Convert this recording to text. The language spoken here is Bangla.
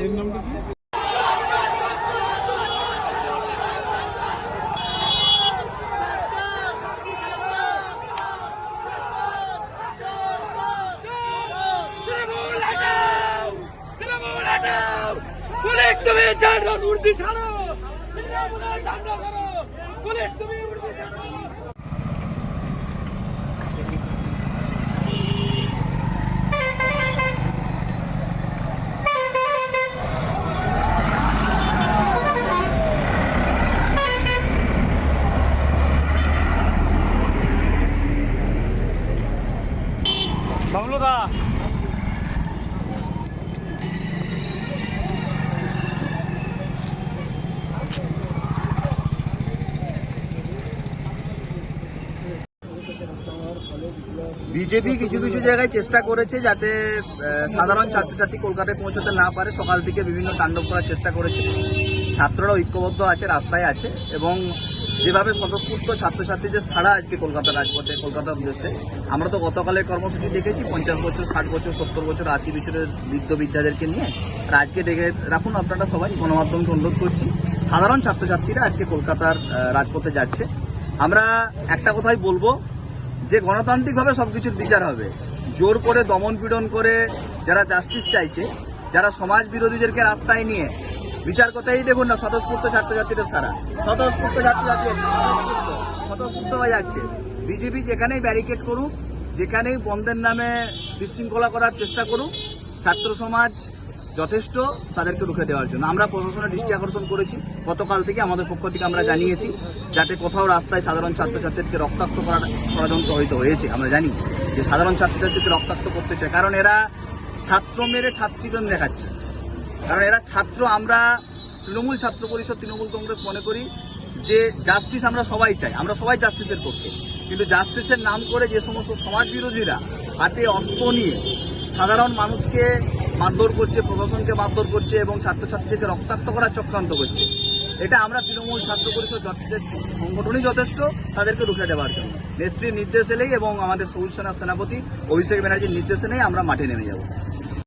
এর নামটা কি! পুলিশ তুমি জানো উর্দি ছাড়ো তুমি উর্দি ছাড়ো বিজেপি কিছু কিছু জায়গায় চেষ্টা করেছে যাতে সাধারণ ছাত্রছাত্রী কলকাতায় পৌঁছতে না পারে। সকাল থেকে বিভিন্ন তাণ্ডব করার চেষ্টা করেছে। ছাত্ররা ঐক্যবদ্ধ আছে, রাস্তায় আছে এবং যেভাবে স্বতঃস্ফূর্ত ছাত্রছাত্রীদের ছাড়া আজকে কলকাতা রাজপথে কলকাতার উদ্দেশ্যে, আমরা তো গতকালের কর্মসূচি দেখেছি, পঞ্চাশ বছর, ষাট বছর, সত্তর বছর, আশি বছরের বৃদ্ধ বিদ্যাদেরকে নিয়ে। আর আজকে দেখে রাখুন আপনারা সবাই, গণমাধ্যমকে অনুরোধ করছি, সাধারণ ছাত্রছাত্রীরা আজকে কলকাতার রাজপথে যাচ্ছে। আমরা একটা কথাই বলব, যে গণতান্ত্রিকভাবে সব কিছুর বিচার হবে। জোর করে দমন পীড়ন করে যারা জাস্টিস চাইছে, যারা সমাজ বিরোধীদেরকে রাস্তায় নিয়ে বিচার করতেই দেখুন না, স্বতঃস্ফূর্ত ছাত্রছাত্রীদের সারা। স্বতঃস্ফূর্ত ছাত্রছাত্রী স্বতঃস্ফূর্ত স্বতঃস্ফূর্ত হয়ে যাচ্ছে। বিজেপি যেখানেই ব্যারিকেড করুক, যেখানেই বন্ধের নামে বিশৃঙ্খলা করার চেষ্টা করুক, ছাত্র সমাজ যথেষ্ট তাদেরকে রুখে দেওয়ার জন্য। আমরা প্রশাসনের দৃষ্টি আকর্ষণ করেছি। গতকাল থেকে আমাদের পক্ষ থেকে আমরা জানিয়েছি যাতে কোথাও রাস্তায় সাধারণ ছাত্রছাত্রীদেরকে রক্তাক্ত করার ষড়যন্ত্র হয়তো হয়েছে। আমরা জানি যে সাধারণ ছাত্রছাত্রীদেরকে রক্তাক্ত করতে চায়। কারণ এরা ছাত্র মেরে ছাত্রীজন দেখাচ্ছে। কারণ এরা ছাত্র, আমরা তৃণমূল ছাত্র পরিষদ, তৃণমূল কংগ্রেস মনে করি যে জাস্টিস আমরা সবাই চাই, আমরা সবাই জাস্টিসের পক্ষে। কিন্তু জাস্টিসের নাম করে যে সমস্ত সমাজ বিরোধীরা হাতে অস্ত্র নিয়ে সাধারণ মানুষকে মারধর করছে, প্রশাসনকে মারধর করছে এবং ছাত্রছাত্রীদেরকে রক্তাক্ত করার চক্রান্ত করছে, এটা আমরা তৃণমূল ছাত্র পরিষদ সংগঠনই যথেষ্ট, তাদেরকে রুখে দেওয়ার জন্য। নেত্রীর নির্দেশ এলেই এবং আমাদের সবুজ সেনার সেনাপতি অভিষেক ব্যানার্জির নির্দেশ নেই আমরা মাঠে নেমে যাব।